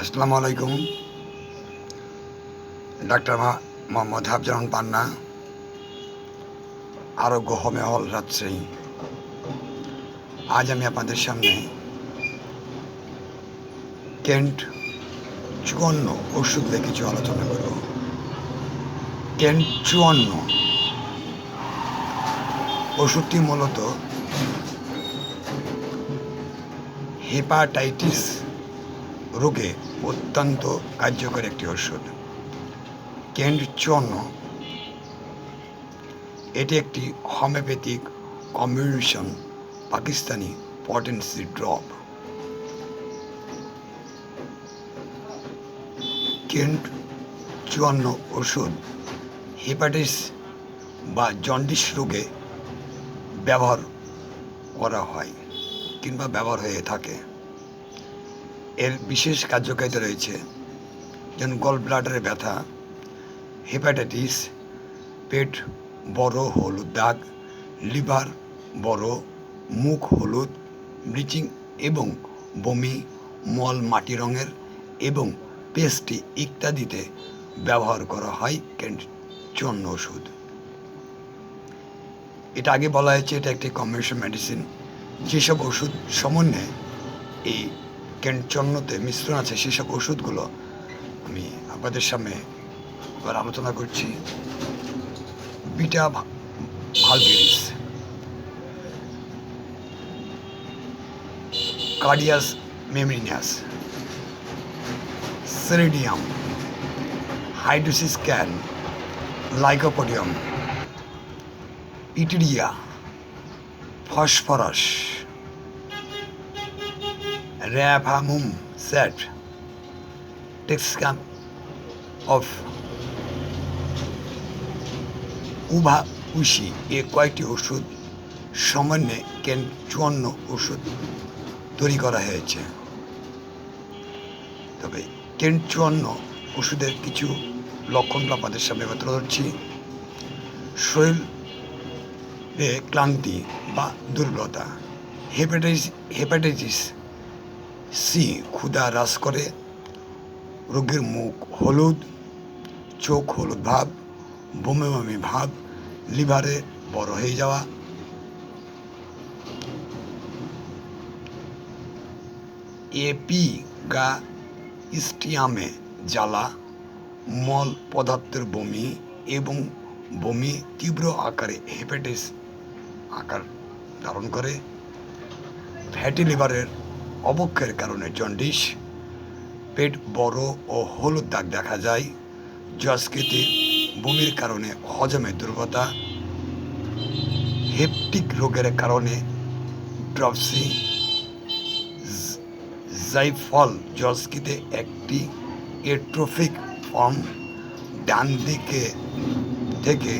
আসসালামু আলাইকুম। ডাক্তার মোহাম্মদ হাফজান পান্না। আরোগ্য হোমে হল রাজশাহী আজ আমি আপনাদের সামনে কেন্ট চুয়ান্ন ওষুধ নিয়ে কিছু আলোচনা করব। কেন্ট চুয়ান্ন ওষুধটি মূলত হেপাটাইটিস রোগে অত্যন্ত কার্যকর একটি ওষুধ কেন্ট চুয়ান্ন এটি একটি homeopathic combination Pakistani potency drop. Kent চুয়ান্ন ওষুধ হেপাটাইটিস বা জন্ডিস রোগে ব্যবহার করা হয় কিংবা ব্যবহার হয়ে থাকে। এর বিশেষ কার্যকারিতা রয়েছে, যেমন গল ব্লাডারের ব্যথা, হেপাটাইটিস, পেট বড় হলুদ দাগ, লিভার বড়, মুখ হলুদ, ব্লিচিং এবং বমি, মল মাটি রঙের এবং পেস্টি ইত্যাদিতে ব্যবহার করা হয় কেন্ট চন্ন ওষুধ। এটা আগে বলা হয়েছে, এটা একটি কম্বিনেশন মেডিসিন। যেসব ওষুধ সমন্বয়ে এই ক্যান্টচন্নতে মিশ্রণ আছে সেসব ওষুধগুলো, আমি আপনাদের সামনে এবার আলোচনা করছি। Beta vulgaris carduus marianus. Chelidonium. Hydrastis can lycopodium. ইটিরিয়া phosphorus. র্যাভামুম সেট টেক্সকাম অফ উভা উশি এ কয়েকটি ওষুধ সমন্বয়ে কেন চুয়ান্ন ওষুধ তৈরি করা হয়েছে তবে কেন চুয়ান্ন ওষুধের কিছু লক্ষণ আপনাদের সামনে তুলে ধরছি শরীরে ক্লান্তি বা দুর্বলতা হেপাটাইটিস হেপাটাইটিস সি ক্ষুধা হ্রাস করে। রোগীর মুখ হলুদ, চোখ হলুদ ভাব, বমি বমি ভাব, লিভারে বড় হয়ে যাওয়া। এপি গা স্টিয়ামে জ্বালা, মল পদার্থের বমি এবং বমি তীব্র আকারে হেপাটাইটিস আকার ধারণ করে। ফ্যাটি লিভারের অবক্ষের কারণে জন্ডিস, পেট বড় ও হলুদ দাগ দেখা যায় যস্কৃতি বমির কারণে হজমে দুর্বলতা, হেপটিক রোগের কারণে ড্রপসি, জাইফল যস্কিতে একটি এট্রোফিক ফর্ম ডান দিকে থেকে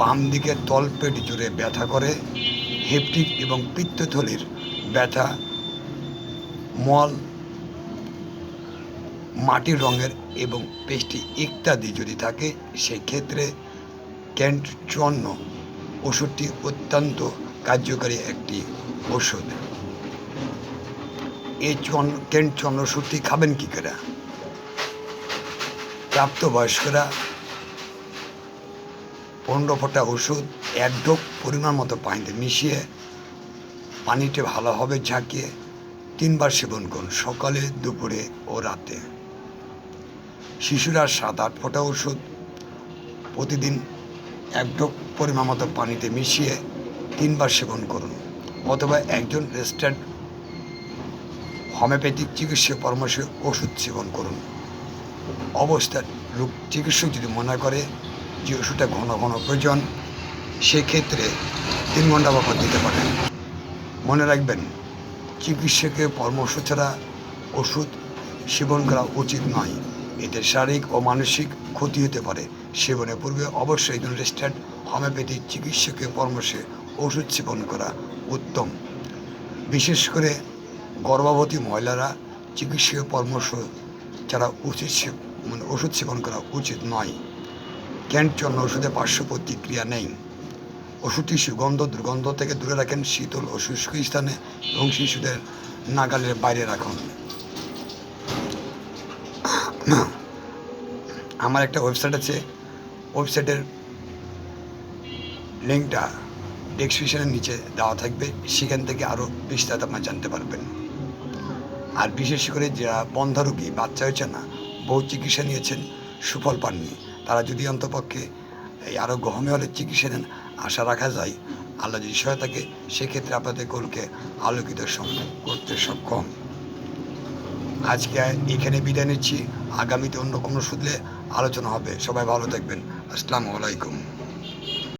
বাম দিকে তলপেট জুড়ে ব্যথা করে, হেপটিক এবং পিত্তথলির ব্যথা মল, মাটির রঙের এবং পেস্টি ইত্যাদি যদি থাকে, সেক্ষেত্রে ক্যান্ট চন্ন ওষুধটি অত্যন্ত কার্যকারী একটি ওষুধ। এই চন ক্যান্ট চন্ন ওষুধটি খাবেন কী করে? প্রাপ্তবয়স্করা পনেরো ফোঁটা ওষুধ এক ডোপ পরিমাণ মতো পানিতে মিশিয়ে পানিতে ভালোভাবে ঝাঁকিয়ে তিনবার সেবন করুন, সকালে, দুপুরে ও রাতে। শিশুরা সাত আট ফোঁটা ওষুধ প্রতিদিন এক ডোপ পরিমাণ মতো পানিতে মিশিয়ে তিনবার সেবন করুন অথবা একজন রেজিস্টার্ড হোমিওপ্যাথিক চিকিৎসা পরামর্শে ওষুধ সেবন করুন। অবস্থার রোগ চিকিৎসক যদি মনে করে যে ওষুধটা ঘন ঘন প্রয়োজন, সেক্ষেত্রে তিন ঘণ্টা বাপর দিতে পারেন। মনে রাখবেন চিকিৎসকের পরামর্শ ছাড়া ওষুধ সেবন করা উচিত নয়। এদের শারীরিক ও মানসিক ক্ষতি হতে পারে। সেবনের পূর্বে অবশ্যই একজন রেজিস্টার্ড হোমিওপ্যাথিক চিকিৎসকের পরামর্শে ওষুধ সেবন করা উত্তম। বিশেষ করে গর্ভবতী মহিলারা চিকিৎসকের পরামর্শ ছাড়া উচিত মানে ওষুধ সেবন করা উচিত নয়। ক্যান্ট জন্য ওষুধে পার্শ্ব প্রতিক্রিয়া নেই? ওষুধটি সুগন্ধ দুর্গন্ধ থেকে দূরে রাখেন শীতল ও শুষ্ক স্থানে এবং শিশুদের নাগালের বাইরে রাখুন। আমার একটা ওয়েবসাইট আছে, ওয়েবসাইটের লিঙ্কটা ডেসক্রিপশনের নিচে দেওয়া থাকবে, সেখান থেকে আরও বিস্তারিত আপনার জানতে পারবেন। আর বিশেষ করে যারা বন্ধা রোগী, বাচ্চা হয়েছে না, বহু চিকিৎসা নিয়েছেন, সুফল পাননি, তারা যদি অন্তপক্ষে এই আরোগ্য হোমিওপ্যাথিক চিকিৎসা নেন আশা রাখা যায়, আল্লাহ যদি সহায়তাকে সেক্ষেত্রে আপনাদের কলকে আলোকিত করতে সক্ষম। আজকে এখানে বিদায় নিচ্ছি। আগামীতে অন্য কোনো সুদলে আলোচনা হবে। সবাই ভালো থাকবেন। আসসালামু আলাইকুম।